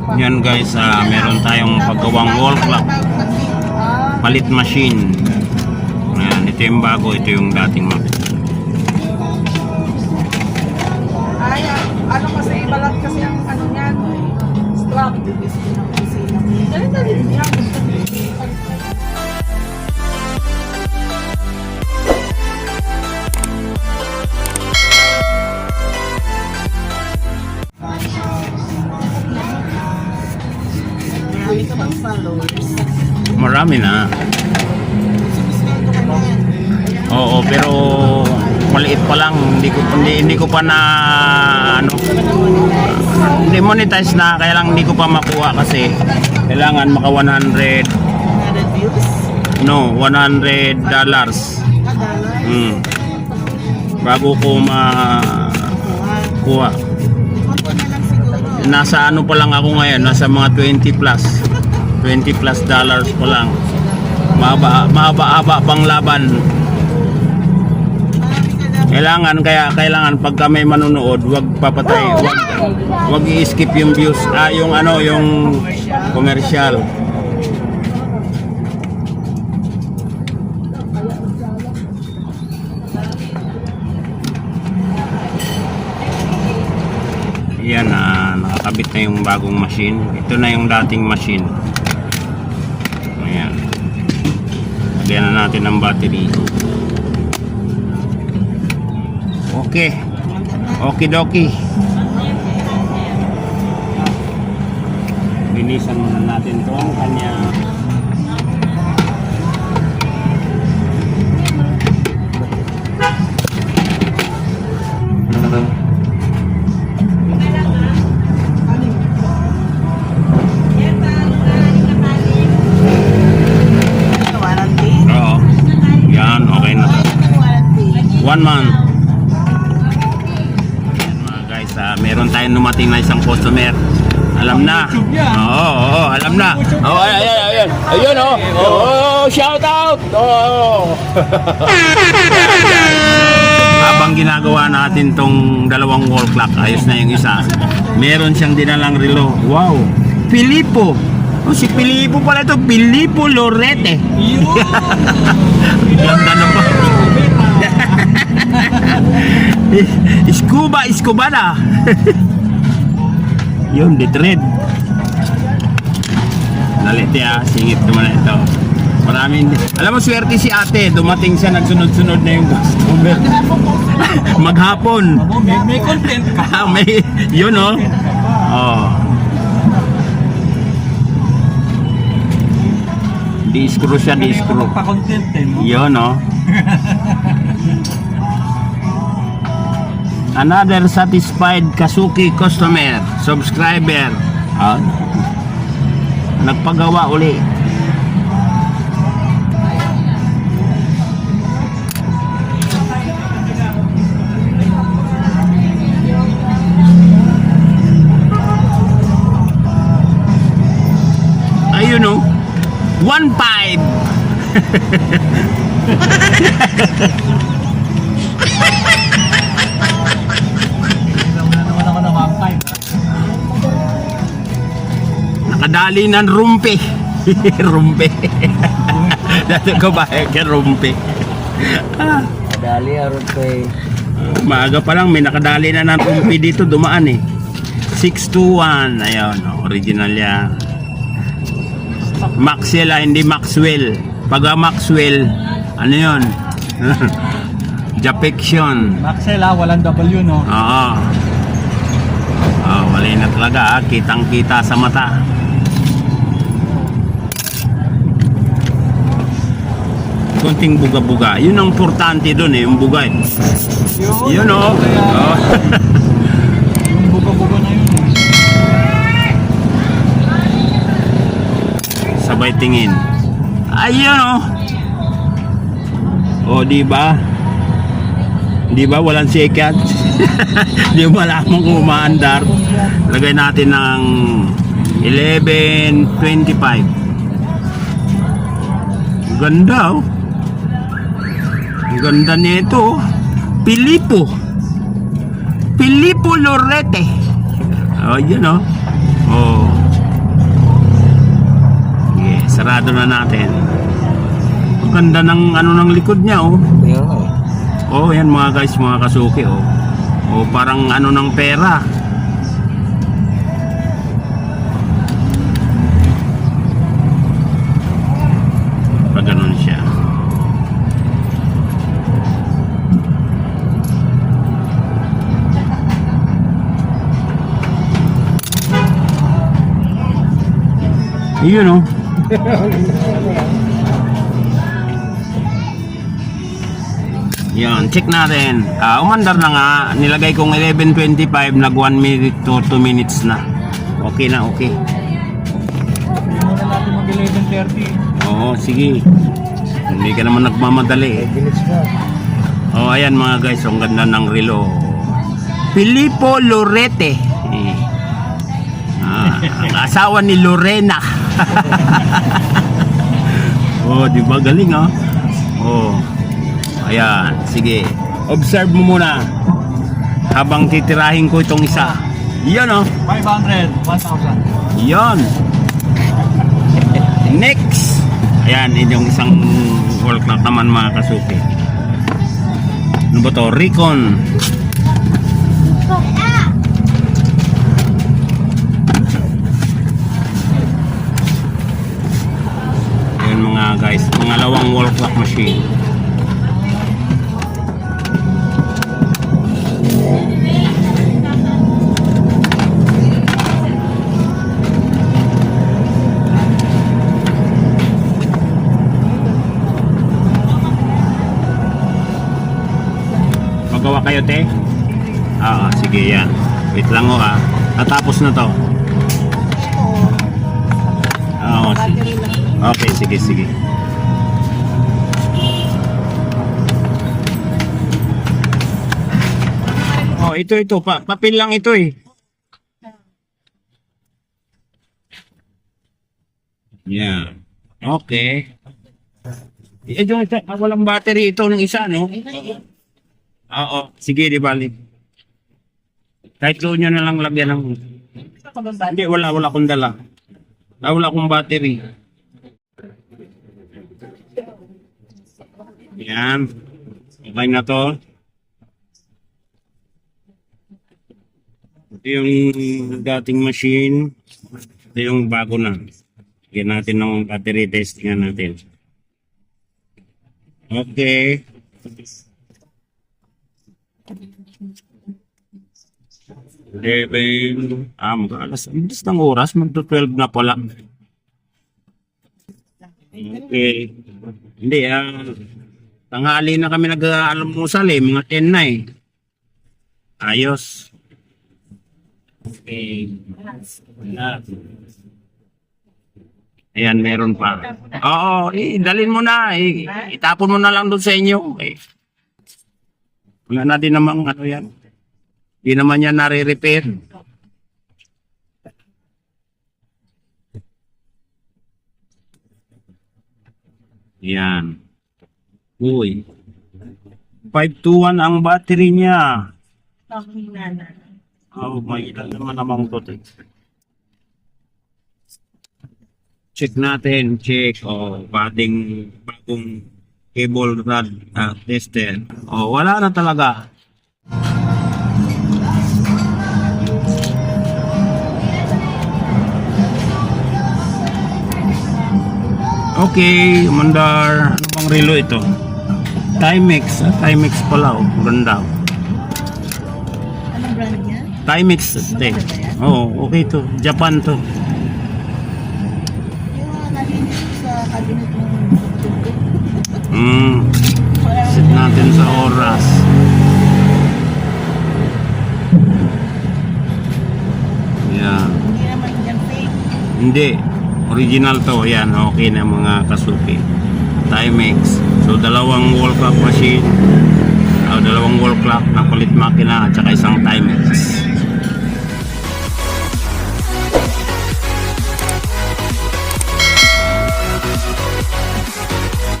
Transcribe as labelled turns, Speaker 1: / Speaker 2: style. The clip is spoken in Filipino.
Speaker 1: Yan guys, ah, meron tayong paggawang wall clock. Palit machine. Ayan, ito yung bago, ito yung dating map.
Speaker 2: Ay, ah, ano kasi, balat kasi ang ano niyan. Strap. Dali, dali. Yan.
Speaker 1: Pero maliit pa lang. Hindi ko hindi, hindi ko pa na ano hindi monetize na kaya lang hindi ko pa makuha kasi kailangan maka 100
Speaker 3: 100 views?
Speaker 1: no 100 dollars
Speaker 3: dollar?
Speaker 1: hmm. bago ko makuha nasa ano pa lang ako ngayon nasa mga 20 plus 20 plus dollars pa lang mahaba mahaba haba pang laban. Kailangan kaya kailangan pag may manonood wag papatay. Wag wag i-skip yung views ah yung ano yung commercial. Yan na nakakabit na yung bagong machine. Ito na yung dating machine. Ayan. Lagyan na natin ng battery Okay. Okay doki. Linisan muna natin to ang kanya.
Speaker 3: Warranty?
Speaker 1: Oo. Ah, meron tayong numating na isang customer. Alam na. Oo, oo, alam na. Oh, ayan, ayan, ayan. Ayun, oh. Oh, shout out. Oh. Habang ginagawa natin tong dalawang wall clock, ayos na yung isa. Meron siyang dinalang relo. Wow. Pilipo. Oh, si Pilipo pala ito. Pilipo Lorete. Ganda na pa. Scuba, scuba na. Yun, the thread. Nalite ah, singit naman na ito. Maraming, alam mo swerte si ate, dumating siya, nagsunod-sunod na yung customer. Maghapon.
Speaker 4: may, may content ka.
Speaker 1: Ah, may, yun oh. Oh. Di-screw siya, di-screw.
Speaker 4: Pa-content no?
Speaker 1: Yun, no? Another satisfied Kasuki customer, subscriber. Ah, nagpagawa uli. Ayun? One five. Nakadali ng rumpe. rumpe. Dati ko ba kay rumpe.
Speaker 4: Dali, aron ko eh.
Speaker 1: Maaga pa lang may nakadali na ng rumpe dito dumaan eh. 621. Ayun, original yan. Maxwell ah, hindi Maxwell. Pag ah, Maxwell, ano yun? Japection.
Speaker 4: Maxel ah, walang W no.
Speaker 1: Oo. Oh, wala na talaga ah. Kitang kita sa mata. Kunting buga-buga. Yun ang importante doon eh, yung buga eh. Yun oh.
Speaker 4: Kaya,
Speaker 1: oh.
Speaker 4: Yung buga-buga na yun. eh.
Speaker 1: Sabay tingin. Ayun oh. Oh, di ba? Di ba walang sikat? di ba lamang kung umaandar? Lagay natin ng 11.25. Ganda oh. Ang ganda nito. Oh. Pilipo. Pilipo Lorete. Oh, yun oh. Oh. Yeah, sarado na natin. Ang ganda ng ano ng likod niya oh. Eh. Oh, yan mga guys, mga kasuki oh. Oh, parang ano ng pera. Yun oh. Yan, check natin. Ah, umandar na nga. Nilagay kong 11.25, nag 1 minute to 2 minutes na. Okay na, okay.
Speaker 4: Hindi muna natin mag 11.30.
Speaker 1: Oo, sige. Hindi ka naman nagmamadali eh. Oh, ayan mga guys, ang ganda ng relo. Filippo Lorete. Eh. Ah, ang asawa ni Lorena. oh, di ba galing ah? Oh. Ayan, sige. Observe mo muna habang titirahin ko itong isa. Yan oh.
Speaker 4: 500, 1,000.
Speaker 1: Yan. Next. Ayan, yun yung isang wall naman mga kasuki. Ano ba to? Recon. Pangalawang wall clock machine. Magawa kayo, te? Oo, sige yan. Wait lang ho ah. Natapos na to. Oo, sige. Okay, sige, sige. Oh, ito, ito. Pa papel lang ito eh. Yeah. Okay. Eh, yung isa, ah, walang battery ito ng isa, no? Oo, sige, di bali. Kahit doon nyo na lang lagyan ng... Hindi, wala, wala akong dala. Ah, wala akong battery. Yan. Okay na to. Yung dating machine. Ito yung bago na. Lagyan natin ng battery testingan natin. Okay. Eleven. Ah, mag alas. Ng oras. Magto 12 na pala. Okay. Hindi, ah. tanghali na kami nag-almusal eh. Mga 10 na eh. Ayos. Okay. Ayan, meron pa. Oo, eh, dalhin mo na. Eh, itapon mo na lang doon sa inyo. Eh. Wala na din namang ano yan. Hindi naman yan nare-repair. Yan. Uy. 521 ang battery niya. Oh, may ilan naman namang to. te. Check natin, check. Oh, bading bagong cable rod uh, tester. Oh, wala na talaga. Okay, Mandar. Ano bang relo ito? Timex. Ah, Timex pala. Oh. Ganda.
Speaker 3: Anong brand niya?
Speaker 1: Timex. Te. Oo, oh, okay to. Japan to. Hmm. Set natin sa oras. Yeah. Hindi. Original to. Yan. Okay na mga kasuki. Timex. So, dalawang wall clock machine. O, dalawang wall clock na kulit makina at saka isang Timex.